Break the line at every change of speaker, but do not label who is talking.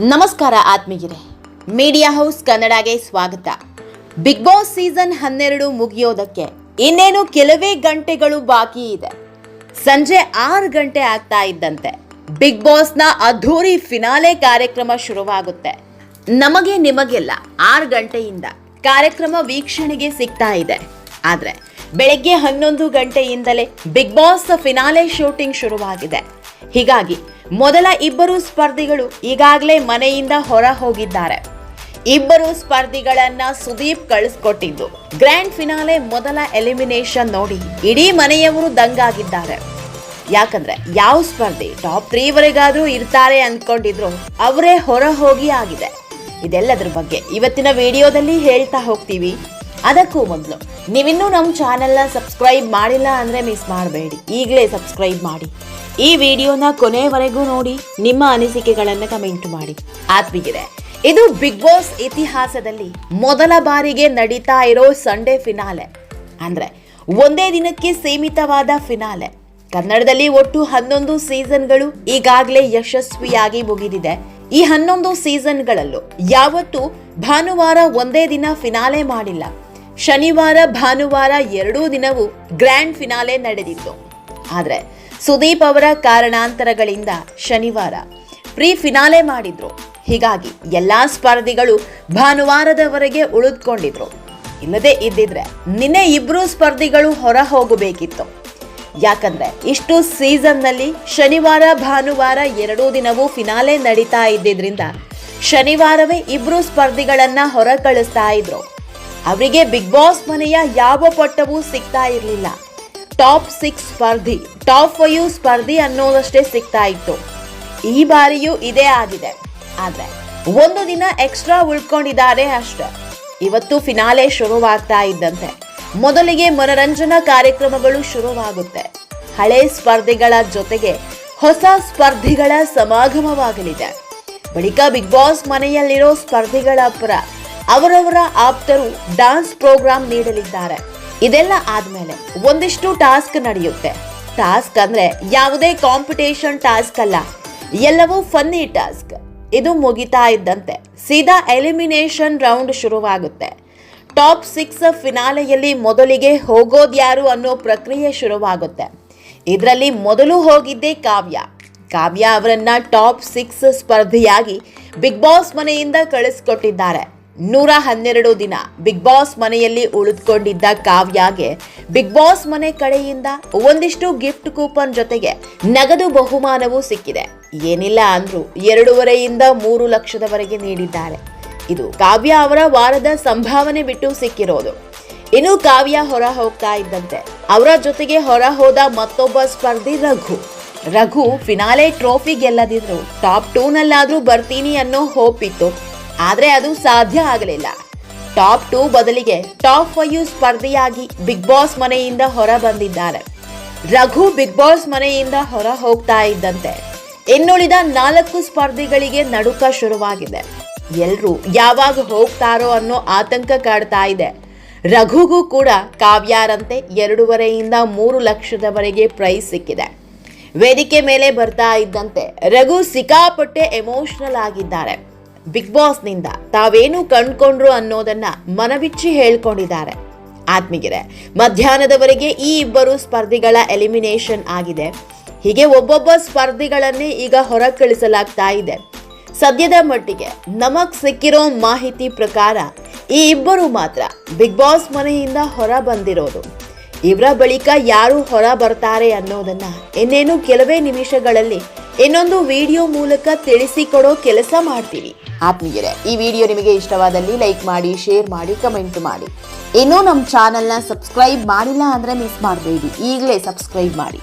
ನಮಸ್ಕಾರ ಆತ್ಮೀಯರೇ. Media house ಕನ್ನಡಗೆ ಸ್ವಾಗತ. ಬಿಗ್ ಬಾಸ್ ಸೀಸನ್ ಹನ್ನೆರಡು ಮುಗಿಯೋದಕ್ಕೆ ಇನ್ನೇನು ಕೆಲವೇ ಗಂಟೆಗಳು ಬಾಕಿ ಇದೆ. ಸಂಜೆ ಆರು ಗಂಟೆ ಆಗ್ತಾ ಇದ್ದಂತೆ ಬಿಗ್ ಬಾಸ್ನ ಅದ್ಧೂರಿ ಫಿನಾಲೆ ಕಾರ್ಯಕ್ರಮ ಶುರುವಾಗುತ್ತೆ. ನಮಗೆ ನಿಮಗೆಲ್ಲ ಆರು ಗಂಟೆಯಿಂದ ಕಾರ್ಯಕ್ರಮ ವೀಕ್ಷಣೆಗೆ ಸಿಗ್ತಾ ಇದೆ. ಆದರೆ ಬೆಳಗ್ಗೆ ಹನ್ನೊಂದು ಗಂಟೆಯಿಂದಲೇ ಬಿಗ್ ಬಾಸ್ ಫಿನಾಲೆ ಶೂಟಿಂಗ್ ಶುರುವಾಗಿದೆ. ಹೀಗಾಗಿ ಮೊದಲ ಇಬ್ಬರು ಸ್ಪರ್ಧಿಗಳು ಈಗಾಗಲೇ ಮನೆಯಿಂದ ಹೊರ ಹೋಗಿದ್ದಾರೆ ಇಬ್ಬರು ಸ್ಪರ್ಧಿಗಳನ್ನ ಸುದೀಪ್ ಕಳಿಸ್ಕೊಟ್ಟಿದ್ದು. ಗ್ರ್ಯಾಂಡ್ ಫಿನಾಲೆ ಮೊದಲ ಎಲಿಮಿನೇಷನ್ ನೋಡಿ ಇಡೀ ಮನೆಯವರು ದಂಗಾಗಿದ್ದಾರೆ. ಯಾಕಂದ್ರೆ ಯಾವ ಸ್ಪರ್ಧಿ ಟಾಪ್ ತ್ರೀ ವರೆಗಾದ್ರೂ ಇರ್ತಾರೆ ಅಂದ್ಕೊಂಡಿದ್ರು ಅವರೇ ಹೊರ ಹೋಗಿ ಆಗಿದೆ. ಇದೆಲ್ಲದ್ರ ಬಗ್ಗೆ ಇವತ್ತಿನ ವಿಡಿಯೋದಲ್ಲಿ ಹೇಳ್ತಾ ಹೋಗ್ತೀವಿ. ಅದಕ್ಕೂ ಮೊದಲು ನೀವಿನ್ನೂ ನಮ್ಮ ಚಾನೆಲ್ನ ಸಬ್ಸ್ಕ್ರೈಬ್ ಮಾಡಿಲ್ಲ ಅಂದರೆ ಮಿಸ್ ಮಾಡಬೇಡಿ. ಈಗಲೇ ಸಬ್ಸ್ಕ್ರೈಬ್ ಮಾಡಿ. ಈ ವಿಡಿಯೋನ ಕೊನೆಯವರೆಗೂ ನೋಡಿ, ನಿಮ್ಮ ಅನಿಸಿಕೆಗಳನ್ನು ಕಮೆಂಟ್ ಮಾಡಿ. ಆತ್ಮೀಗಿದೆ ಇದು ಬಿಗ್ ಬಾಸ್ ಇತಿಹಾಸದಲ್ಲಿ ಮೊದಲ ಬಾರಿಗೆ ನಡೀತಾ ಇರೋ ಸಂಡೇ ಫಿನಾಲೆ ಅಂದ್ರೆ, ಒಂದೇ ದಿನಕ್ಕೆ ಸೀಮಿತವಾದ ಫಿನಾಲೆ ಕನ್ನಡದಲ್ಲಿ ಒಟ್ಟು ಹನ್ನೊಂದು ಸೀಸನ್ಗಳು ಈಗಾಗಲೇ ಯಶಸ್ವಿಯಾಗಿ ಮುಗಿದಿದೆ. ಈ ಹನ್ನೊಂದು ಸೀಸನ್ಗಳಲ್ಲೂ ಯಾವತ್ತೂ ಭಾನುವಾರ ಒಂದೇ ದಿನ ಫಿನಾಲೆ ಮಾಡಿಲ್ಲ. ಶನಿವಾರ, ಭಾನುವಾರ ಎರಡೂ ದಿನವೂ ಗ್ರ್ಯಾಂಡ್ ಫಿನಾಲೆ ನಡೆದಿತ್ತು. ಆದರೆ ಸುದೀಪ್ ಅವರ ಕಾರಣಾಂತರಗಳಿಂದ ಶನಿವಾರ ಪ್ರೀ ಫಿನಾಲೆ ಮಾಡಿದ್ರು. ಹೀಗಾಗಿ ಎಲ್ಲ ಸ್ಪರ್ಧಿಗಳು ಭಾನುವಾರದವರೆಗೆ ಉಳಿದುಕೊಂಡಿದ್ರು. ಇಲ್ಲದೆ ಇದ್ದಿದ್ರೆ ನಿನ್ನೆ ಇಬ್ರು ಸ್ಪರ್ಧಿಗಳು ಹೊರ ಹೋಗಬೇಕಿತ್ತು. ಯಾಕಂದ್ರೆ ಇಷ್ಟು ಸೀಸನ್ನಲ್ಲಿ ಶನಿವಾರ ಭಾನುವಾರ ಎರಡೂ ದಿನವೂ ಫಿನಾಲೆ ನಡೀತಾ ಇದ್ದಿದ್ರಿಂದ ಶನಿವಾರವೇ ಇಬ್ರು ಸ್ಪರ್ಧಿಗಳನ್ನ ಹೊರ ಕಳಿಸ್ತಾ ಇದ್ರು. ಅವರಿಗೆ ಬಿಗ್ ಬಾಸ್ ಮನೆಯ ಯಾವ ಪಟ್ಟವೂ ಸಿಗ್ತಾ ಇರಲಿಲ್ಲ. ಟಾಪ್ ಸಿಕ್ಸ್ ಸ್ಪರ್ಧಿ, ಟಾಪ್ ಫೈವ್ ಸ್ಪರ್ಧಿ ಅನ್ನೋದಷ್ಟೇ ಸಿಗ್ತಾ ಇತ್ತು. ಈ ಬಾರಿಯೂ ಇದೇ ಆಗಿದೆ. ಆದ್ರೆ, ಒಂದು ದಿನ ಎಕ್ಸ್ಟ್ರಾ ಉಳ್ಕೊಂಡಿದ್ದಾರೆ ಅಷ್ಟೇ. ಇವತ್ತು ಫಿನಾಲೆ ಶುರುವಾಗ್ತಾ ಇದ್ದಂತೆ. ಮೊದಲಿಗೆ ಮನರಂಜನಾ ಕಾರ್ಯಕ್ರಮಗಳು ಶುರುವಾಗುತ್ತೆ. ಹಳೆ ಸ್ಪರ್ಧಿಗಳ ಜೊತೆಗೆ ಹೊಸ ಸ್ಪರ್ಧಿಗಳ ಸಮಾಗಮವಾಗಲಿದೆ. ಬಳಿಕ ಬಿಗ್ ಬಾಸ್ ಮನೆಯಲ್ಲಿರೋ ಸ್ಪರ್ಧಿಗಳ ಪರ ಅವರವರ ಆಪ್ತರು ಡಾನ್ಸ್ ಪ್ರೋಗ್ರಾಂ ನೀಡಲಿದ್ದಾರೆ. ಇದೆಲ್ಲ ಆದ್ಮೇಲೆ ಒಂದಿಷ್ಟು ಟಾಸ್ಕ್ ನಡೆಯುತ್ತೆ. ಟಾಸ್ಕ್ ಅಂದ್ರೆ ಯಾವುದೇ ಕಾಂಪಿಟೇಷನ್ ಟಾಸ್ಕ್ ಅಲ್ಲ, ಎಲ್ಲವೂ ಫನ್ನಿ ಟಾಸ್ಕ್. ಇದು ಮುಗಿತಾ ಇದ್ದಂತೆ ಸೀದಾ ಎಲಿಮಿನೇಷನ್ ರೌಂಡ್ ಶುರುವಾಗುತ್ತೆ. ಟಾಪ್ ಸಿಕ್ಸ್ ಫಿನಾಲೆಯಲ್ಲಿ ಮೊದಲಿಗೆ ಹೋಗೋದ್ಯಾರು ಅನ್ನೋ ಪ್ರಕ್ರಿಯೆ ಶುರುವಾಗುತ್ತೆ. ಇದರಲ್ಲಿ ಮೊದಲು ಹೋಗಿದ್ದೇ ಕಾವ್ಯ. ಕಾವ್ಯ ಅವರನ್ನ ಟಾಪ್ ಸಿಕ್ಸ್ ಸ್ಪರ್ಧಿಯಾಗಿ ಬಿಗ್ ಬಾಸ್ ಮನೆಯಿಂದ ಕಳಿಸ್ಕೊಟ್ಟಿದ್ದಾರೆ. ನೂರ ಹನ್ನೆರಡು ದಿನ ಬಿಗ್ ಬಾಸ್ ಮನೆಯಲ್ಲಿ ಉಳಿದುಕೊಂಡಿದ್ದ ಕಾವ್ಯಾಗೆ ಬಿಗ್ ಬಾಸ್ ಮನೆ ಕಡೆಯಿಂದ ಒಂದಿಷ್ಟು ಗಿಫ್ಟ್ ಕೂಪನ್ ಜೊತೆಗೆ ನಗದು ಬಹುಮಾನವೂ ಸಿಕ್ಕಿದೆ. ಏನಿಲ್ಲ ಅಂದ್ರೂ ಎರಡೂವರೆಯಿಂದ ಮೂರು ಲಕ್ಷದವರೆಗೆ ನೀಡಿದ್ದಾರೆ. ಇದು ಕಾವ್ಯ ಅವರ ವಾರದ ಸಂಭಾವನೆ ಬಿಟ್ಟು ಸಿಕ್ಕಿರೋದು. ಇನ್ನು ಕಾವ್ಯ ಹೊರ ಹೋಗ್ತಾ ಇದ್ದಂತೆ ಅವರ ಜೊತೆಗೆ ಹೊರ ಹೋದ ಮತ್ತೊಬ್ಬ ಸ್ಪರ್ಧಿ ರಘು. ರಘು ಫಿನಾಲೆ ಟ್ರೋಫಿ ಗೆಲ್ಲದಿದ್ರು ಟಾಪ್ ಟೂನಲ್ಲಾದ್ರೂ ಬರ್ತೀನಿ ಅನ್ನೋ ಹೋಪ್ ಇತ್ತು. ಆದ್ರೆ ಅದು ಸಾಧ್ಯ ಆಗಲಿಲ್ಲ. ಟಾಪ್ ಟೂ ಬದಲಿಗೆ ಟಾಪ್ ಫೈವ್ ಸ್ಪರ್ಧೆಯಾಗಿ ಬಿಗ್ ಬಾಸ್ ಮನೆಯಿಂದ ಹೊರ ಬಂದಿದ್ದಾರೆ. ರಘು ಬಿಗ್ ಬಾಸ್ ಮನೆಯಿಂದ ಹೊರ ಹೋಗ್ತಾ ಇದ್ದಂತೆ. ಇನ್ನುಳಿದ ನಾಲ್ಕು ಸ್ಪರ್ಧಿಗಳಿಗೆ ನಡುಕ ಶುರುವಾಗಿದೆ. ಎಲ್ರೂ ಯಾವಾಗ ಹೋಗ್ತಾರೋ ಅನ್ನೋ ಆತಂಕ ಕಾಡ್ತಾ ಇದೆ. ರಘುಗೂ ಕೂಡ ಕಾವ್ಯಾರಂತೆ ಎರಡೂವರೆಯಿಂದ ಮೂರು ಲಕ್ಷದವರೆಗೆ ಪ್ರೈಸ್ ಸಿಕ್ಕಿದೆ. ವೇದಿಕೆ ಮೇಲೆ ಬರ್ತಾ ಇದ್ದಂತೆ ರಘು ಸಿಕ್ಕಾಪಟ್ಟೆ ಎಮೋಷನಲ್ ಆಗಿದ್ದಾರೆ. ಬಿಗ್ ಬಾಸ್ನಿಂದ ತಾವೇನು ಕಂಡ್ಕೊಂಡ್ರು ಅನ್ನೋದನ್ನ ಮನವಿಚ್ಚಿ ಹೇಳ್ಕೊಂಡಿದ್ದಾರೆ. ಆತ್ಮೀಗೆರೆ ಮಧ್ಯಾಹ್ನದವರೆಗೆ ಈ ಇಬ್ಬರು ಸ್ಪರ್ಧಿಗಳ ಎಲಿಮಿನೇಷನ್ ಆಗಿದೆ. ಹೀಗೆ ಒಬ್ಬೊಬ್ಬ ಸ್ಪರ್ಧಿಗಳನ್ನೇ ಈಗ ಹೊರ ಕಳಿಸಲಾಗ್ತಾ ಇದೆ. ಸದ್ಯದ ಮಟ್ಟಿಗೆ ನಮಗ್ ಸಿಕ್ಕಿರೋ ಮಾಹಿತಿ ಪ್ರಕಾರ ಈ ಇಬ್ಬರು ಮಾತ್ರ ಬಿಗ್ ಬಾಸ್ ಮನೆಯಿಂದ ಹೊರ ಬಂದಿರೋದು. ಇವರ ಬಳಿಕ ಯಾರು ಹೊರ ಬರ್ತಾರೆ ಅನ್ನೋದನ್ನ ಇನ್ನೇನು ಕೆಲವೇ ನಿಮಿಷಗಳಲ್ಲಿ ಇನ್ನೊಂದು ವಿಡಿಯೋ ಮೂಲಕ ತಿಳಿಸಿಕೊಡೋ ಕೆಲಸ ಮಾಡ್ತೀವಿ ಆತ್ಮೀಯರೇ, ಈ ವಿಡಿಯೋ ನಿಮಗೆ ಇಷ್ಟವಾದಲ್ಲಿ ಲೈಕ್ ಮಾಡಿ, ಶೇರ್ ಮಾಡಿ, ಕಮೆಂಟ್ ಮಾಡಿ. ಇನ್ನೂ ನಮ್ಮ ಚಾನೆಲ್ನ ಸಬ್ಸ್ಕ್ರೈಬ್ ಮಾಡಿಲ್ಲ ಅಂದ್ರೆ ಮಿಸ್ ಮಾಡಬೇಡಿ. ಈಗಲೇ ಸಬ್ಸ್ಕ್ರೈಬ್ ಮಾಡಿ.